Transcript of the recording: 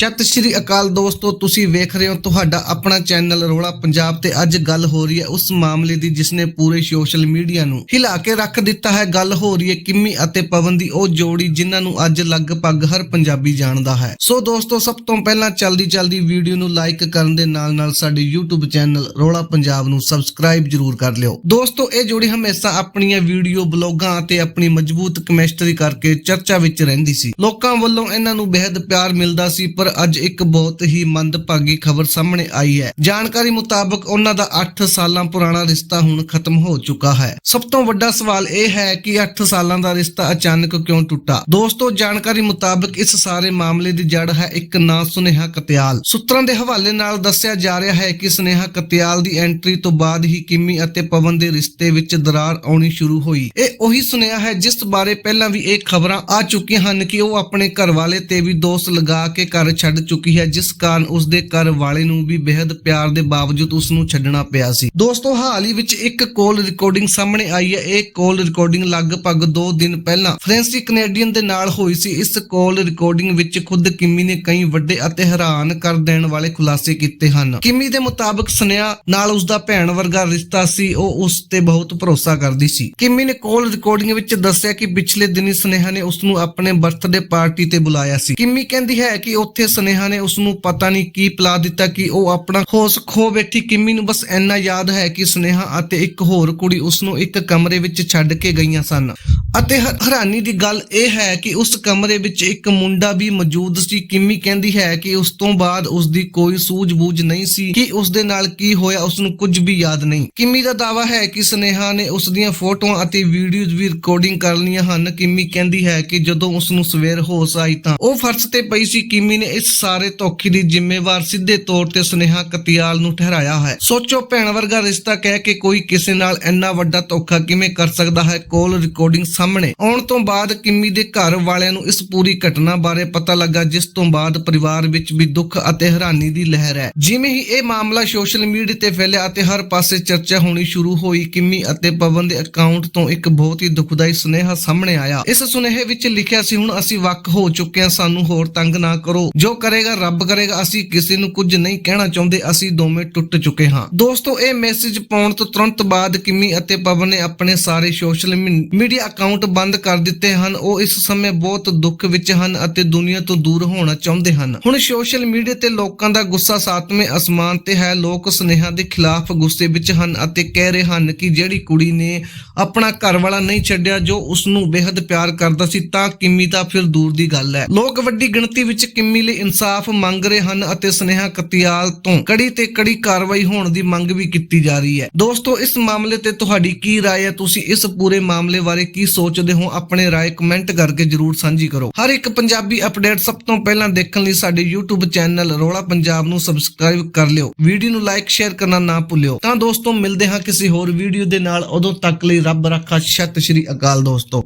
ਸਤਿ ਸ਼੍ਰੀ ਅਕਾਲ ਦੋਸਤੋ, ਤੁਸੀਂ ਵੇਖ ਰਹੇ ਹੋ ਤੁਹਾਡਾ ਆਪਣਾ ਚੈਨਲ ਰੋਲਾ ਪੰਜਾਬ ਤੇ ਅੱਜ ਗੱਲ ਹੋ ਰਹੀ ਹੈ ਉਸ ਮਾਮਲੇ ਦੀ ਜਿਸਨੇ ਪੂਰੇ ਸੋਸ਼ਲ ਮੀਡੀਆ ਨੂੰ ਹਿਲਾ ਕੇ ਰੱਖ ਦਿੱਤਾ ਹੈ। ਗੱਲ ਹੋ ਰਹੀ ਹੈ ਕਿੰਮੀ ਅਤੇ ਪਵਨ ਦੀ ਉਹ ਜੋੜੀ ਜਿਨ੍ਹਾਂ ਨੂੰ ਅੱਜ ਲਗਭਗ ਹਰ ਪੰਜਾਬੀ ਜਾਣਦਾ ਹੈ। ਸੋ ਦੋਸਤੋ, ਸਭ ਤੋਂ ਪਹਿਲਾਂ ਚਲਦੀ ਚਲਦੀ ਵੀਡੀਓ ਨੂੰ ਲਾਈਕ ਕਰਨ ਦੇ ਨਾਲ ਨਾਲ ਸਾਡੇ YouTube ਚੈਨਲ ਰੋਲਾ ਪੰਜਾਬ ਨੂੰ ਸਬਸਕ੍ਰਾਈਬ ਜਰੂਰ ਕਰ ਲਿਓ। ਦੋਸਤੋ, ਇਹ ਜੋੜੀ ਹਮੇਸ਼ਾ ਆਪਣੀਆਂ ਵੀਡੀਓ, ਬਲੌਗਾਂ ਅਤੇ ਆਪਣੀ ਮਜ਼ਬੂਤ ਕੈਮਿਸਟਰੀ ਕਰਕੇ ਚਰਚਾ ਵਿੱਚ ਰਹਿੰਦੀ ਸੀ। ਲੋਕਾਂ ਵੱਲੋਂ ਇਹਨਾਂ ਨੂੰ ਬੇहद ਪਿਆਰ ਮਿਲਦਾ ਸੀ, ਪਰ ਅੱਜ ਇੱਕ ਬਹੁਤ ਹੀ ਮੰਦਭਾਗੀ ਖਬਰ ਸਾਹਮਣੇ ਆਈ ਹੈ। ਜਾਣਕਾਰੀ ਮੁਤਾਬਕ ਉਹਨਾਂ ਦਾ 8 ਸਾਲਾਂ ਪੁਰਾਣਾ ਰਿਸ਼ਤਾ ਹੁਣ ਖਤਮ ਹੋ ਚੁੱਕਾ ਹੈ। ਸਭ ਤੋਂ ਵੱਡਾ ਸਵਾਲ ਇਹ ਹੈ ਕਿ 8 ਸਾਲਾਂ ਦਾ ਰਿਸ਼ਤਾ ਅਚਾਨਕ ਕਿਉਂ ਟੁੱਟਾ? ਦੋਸਤੋ, ਜਾਣਕਾਰੀ ਮੁਤਾਬਕ ਇਸ ਸਾਰੇ ਮਾਮਲੇ ਦੀ ਜੜ ਹੈ ਇੱਕ ਨਾਂ ਸੁਨੇਹਾ ਕਤਿਆਲ। ਸੂਤਰਾਂ ਦੇ ਹਵਾਲੇ ਨਾਲ ਦੱਸਿਆ ਜਾ ਰਿਹਾ ਹੈ ਕਿ ਸੁਨੇਹਾ ਕਤਿਆਲ ਦੀ ਐਂਟਰੀ ਤੋਂ ਬਾਅਦ ਹੀ ਕਿਮੀ ਅਤੇ ਪਵਨ ਦੇ ਰਿਸ਼ਤੇ ਵਿੱਚ ਦਰਾਰ ਆਉਣੀ ਸ਼ੁਰੂ ਹੋਈ। ਇਹ ਉਹੀ ਸੁਨੇਹਾ ਹੈ ਜਿਸ ਬਾਰੇ ਪਹਿਲਾਂ ਵੀ ਇਹ ਖਬਰਾਂ ਆ ਚੁੱਕੀਆਂ ਹਨ ਕਿ ਉਹ ਆਪਣੇ ਘਰ ਵਾਲੇ ਤੇ ਵੀ ਦੋਸ਼ ਲਗਾ ਕੇ ਘਰ ਛੱਡ ਚੁੱਕੀ ਹੈ, ਜਿਸ ਕਾਰਨ ਉਸ ਦੇ ਘਰ ਵਾਲੇ ਨੂੰ ਵੀ ਬੇहद ਪਿਆਰ ਦੇ ਬਾਵਜੂਦ ਉਸ ਨੂੰ ਛੱਡਣਾ ਪਿਆ ਸੀ। ਦੋਸਤੋ, ਹਾਲ ਹੀ ਵਿੱਚ ਇੱਕ ਕਾਲ ਰਿਕਾਰਡਿੰਗ ਸਾਹਮਣੇ ਆਈ ਹੈ। ਇਹ ਕਾਲ ਰਿਕਾਰਡਿੰਗ ਲਗਭਗ 2 ਦਿਨ ਪਹਿਲਾਂ ਫ੍ਰੈਂਸੀ ਕੈਨੇਡੀਅਨ ਦੇ ਨਾਲ ਹੋਈ ਸੀ। ਇਸ ਕਾਲ ਰਿਕਾਰਡਿੰਗ ਵਿੱਚ ਖੁਦ ਕਿੰਮੀ ਨੇ ਕਈ ਵੱਡੇ ਅਤੇ ਹੈਰਾਨ ਕਰ ਦੇਣ ਵਾਲੇ ਖੁਲਾਸੇ ਕੀਤੇ ਹਨ। ਕਿਮੀ ਦੇ ਮੁਤਾਬਕ ਸੁਨੇਹਾ ਨਾਲ ਉਸ ਦਾ ਭੈਣ ਵਰਗਾ ਰਿਸ਼ਤਾ ਸੀ। ਉਹ ਉਸ ਤੇ ਬਹੁਤ ਭਰੋਸਾ ਕਰਦੀ ਸੀ। ਕਿਮੀ ਨੇ ਕਾਲ ਰਿਕਾਰਡਿੰਗ ਵਿੱਚ ਦੱਸਿਆ ਕਿ ਪਿਛਲੇ ਦਿਨੀ ਸੁਨੇਹਾ ਨੇ ਉਸ ਨੂੰ ਆਪਣੇ ਬਰਥਡੇ ਪਾਰਟੀ ਤੇ ਬੁਲਾਇਆ ਸੀ। ਕਿਮੀ ਕਹਿੰਦੀ ਹੈ ਕਿ ਉੱਥੇ ਸੁਨੇਹਾ ਨੇ ਉਸ ਨੂੰ ਪਤਾ ਨਹੀਂ ਕੀ ਪਿਲਾ ਦਿੱਤਾ ਕਿ ਉਹ ਆਪਣਾ ਹੋਸ਼ ਖੋ ਬੈਠੀ ਕਿੰਮੀ ਨੂੰ ਬਸ ਇੰਨਾ ਯਾਦ ਹੈ ਕਿ ਸੁਨੇਹਾ ਅਤੇ ਇੱਕ ਹੋਰ ਕੁੜੀ ਉਸ ਨੂੰ ਇੱਕ ਕਮਰੇ ਵਿੱਚ ਛੱਡ ਕੇ ਗਈਆਂ ਸਨ। ਅਤੇ ਹੈਰਾਨੀ ਦੀ ਗੱਲ ਇਹ ਹੈ ਕਿ ਉਸ ਕਮਰੇ ਵਿੱਚ ਇੱਕ ਮੁੰਡਾ ਵੀ ਮੌਜੂਦ ਸੀ। ਕਿਮੀ ਕਹਿੰਦੀ ਹੈ ਕਿ ਉਸ ਤੋਂ ਬਾਅਦ ਉਸ ਦੀ ਕੋਈ ਸੂਝ-ਬੂਝ ਨਹੀਂ ਸੀ ਕਿ ਉਸ ਦੇ ਨਾਲ ਕੀ ਹੋਇਆ ਉਸ ਨੂੰ ਕੁਝ ਵੀ ਯਾਦ ਨਹੀਂ। ਕਿੰਮੀ ਦਾ ਦਾਵਾ ਹੈ ਕਿ ਸੁਨੇਹਾ ਨੇ ਉਸ ਦੀਆਂ ਫੋਟੋਆਂ ਅਤੇ ਵੀਡੀਓਜ਼ ਵੀ ਰਿਕਾਰਡਿੰਗ ਕਰ ਲਈਆਂ ਹਨ। ਕਿੰਮੀ ਕਹਿੰਦੀ ਹੈ ਕਿ ਜਦੋਂ ਉਸ ਨੂੰ ਸਵੇਰ ਹੋਸ਼ ਆਈ ਤਾਂ ਉਹ ਫਰਸ਼ ਤੇ ਪਈ ਸੀ। ਕਿਮੀ ਨੇ ਇਸ ਸਾਰੇ ਧੋਖੇ ਦੀ ਜ਼ਿੰਮੇਵਾਰ ਸਿੱਧੇ ਤੌਰ ਤੇ ਸੁਨੇਹਾ ਕਤਿਆਲ ਨੂੰ ਠਹਿਰਾਇਆ ਹੈ। ਸੋਚੋ, ਭੈਣ ਵਰਗਾ ਰਿਸ਼ਤਾ ਕਹਿ ਕੇ ਕੋਈ ਕਿਸੇ ਨਾਲ ਇੰਨਾ ਵੱਡਾ ਧੋਖਾ ਕਿਵੇਂ ਕਰ ਸਕਦਾ ਹੈ? ਕਾਲ ਰਿਕਾਰਡਿੰਗ ਸਾਹਮਣੇ। ਆਉਣ ਤੋਂ ਬਾਅਦ ਕਿੰਮੀ ਦੇ ਘਰ ਵਾਲਿਆਂ ਨੂੰ ਇਸ ਪੂਰੀ ਘਟਨਾ ਬਾਰੇ ਪਤਾ ਲੱਗਾ, ਜਿਸ ਤੋਂ ਬਾਅਦ ਪਰਿਵਾਰ ਵਿੱਚ ਵੀ ਦੁੱਖ ਅਤੇ ਹੈਰਾਨੀ ਦੀ ਲਹਿਰ ਹੈ। ਜਿਵੇਂ ਹੀ ਇਹ ਮਾਮਲਾ ਸੋਸ਼ਲ ਮੀਡੀਆ ਤੇ ਫੈਲਿਆ ਅਤੇ ਹਰ ਪਾਸੇ ਚਰਚਾ ਹੋਣੀ ਸ਼ੁਰੂ ਹੋਈ, ਕਿੰਮੀ ਅਤੇ ਪਵਨ ਦੇ ਅਕਾਊਂਟ ਤੋਂ ਇੱਕ ਬਹੁਤ ਹੀ ਦੁਖਦਾਈ ਸੁਨੇਹਾ ਸਾਹਮਣੇ ਆਇਆ। ਇਸ ਸੁਨੇਹੇ ਵਿੱਚ ਲਿਖਿਆ ਸੀ, ਹੁਣ ਅਸੀਂ ਵੱਖ ਹੋ ਚੁੱਕੇ ਹਾਂ, ਸਾਨੂੰ ਹੋਰ ਤੰਗ ਨਾ ਕਰੋ। ਜੋ ਕਰੇਗਾ, ਰੱਬ ਕਰੇਗਾ। ਅਸੀਂ ਕਿਸੇ ਨੂੰ ਕੁਝ ਨਹੀਂ ਕਹਿਣਾ ਚਾਹੁੰਦੇ, ਅਸੀਂ ਦੋਵੇਂ ਟੁੱਟ ਚੁੱਕੇ ਹਾਂ। ਦੋਸਤੋ, ਇਹ ਮੈਸੇਜ ਪਾਉਣ ਤੋਂ ਤੁਰੰਤ ਬਾਅਦ ਕਿੰਮੀ ਅਤੇ ਪਵਨ ਨੇ ਆਪਣੇ ਸਾਰੇ ਸੋਸ਼ਲ ਮੀਡੀਆ ਅਕਾਊਂਟ ਅਕਾਊਂਟ ਬੰਦ ਕਰ ਦਿੱਤੇ ਹਨ, ਉਹ ਇਸ ਸਮੇਂ ਬਹੁਤ ਦੁੱਖ ਵਿੱਚ ਹਨ ਅਤੇ ਦੁਨੀਆ ਤੋਂ ਦੂਰ ਹੋਣਾ ਚਾਹੁੰਦੇ ਹਨ। ਹੁਣ ਸੋਸ਼ਲ ਮੀਡੀਆ ਤੇ ਲੋਕਾਂ ਦਾ ਗੁੱਸਾ ਸਾਤਵੇਂ ਅਸਮਾਨ ਤੇ ਹੈ। ਲੋਕ ਸੁਨੇਹਾ ਦੇ ਖਿਲਾਫ ਗੁੱਸੇ ਵਿੱਚ ਹਨ ਅਤੇ ਕਹਿ ਰਹੇ ਹਨ ਕਿ ਜਿਹੜੀ ਕੁੜੀ ਨੇ ਆਪਣਾ ਘਰ ਵਾਲਾ ਨਹੀਂ ਛੱਡਿਆ, ਜੋ ਉਸ ਨੂੰ ਬੇहद ਪਿਆਰ ਕਰਦਾ ਸੀ, ਤਾਂ ਕਿੰਮੀ ਤਾਂ ਫਿਰ ਦੂਰ ਦੀ ਗੱਲ ਹੈ। ਲੋਕ ਵੱਡੀ ਗਿਣਤੀ ਵਿੱਚ ਕਿੰਮੀ ਲਈ ਇਨਸਾਫ ਮੰਗ ਰਹੇ ਹਨ ਅਤੇ ਸੁਨੇਹਾ ਕਤਿਆਲ ਤੋਂ ਕੜੀ ਤੇ ਕੜੀ ਕਾਰਵਾਈ ਹੋਣ ਦੀ ਮੰਗ ਵੀ ਕੀਤੀ ਜਾ ਰਹੀ ਹੈ। ਦੋਸਤੋ, ਇਸ ਮਾਮਲੇ ਤੇ ਤੁਹਾਡੀ ਕੀ ਰਾਏ ਹੈ? ਤੁਸੀਂ ਇਸ ਪੂਰੇ ਮਾਮਲੇ ਬਾਰੇ ਕੀ ਸੋਚਦੇ ਹੋ ਆਪਣੇ رائے ਕਮੈਂਟ ਕਰਕੇ ਜਰੂਰ ਸਾਂਝੀ ਕਰੋ ਹਰ ਇੱਕ ਪੰਜਾਬੀ ਅਪਡੇਟ ਸਭ ਤੋਂ ਪਹਿਲਾਂ ਦੇਖਣ ਲਈ ਸਾਡੇ YouTube ਚੈਨਲ ਰੋਲਾ ਪੰਜਾਬ ਨੂੰ ਸਬਸਕ੍ਰਾਈਬ ਕਰ ਲਿਓ ਵੀਡੀਓ ਨੂੰ ਲਾਈਕ ਸ਼ੇਅਰ ਕਰਨਾ ਨਾ ਭੁੱਲਿਓ ਤਾਂ ਦੋਸਤੋ ਮਿਲਦੇ ਹਾਂ ਕਿਸੇ ਹੋਰ ਵੀਡੀਓ ਦੇ ਨਾਲ ਉਦੋਂ ਤੱਕ ਲਈ ਰੱਬ ਰੱਖਾ ਸਤਿ ਸ਼੍ਰੀ ਅਕਾਲ ਦੋਸਤੋ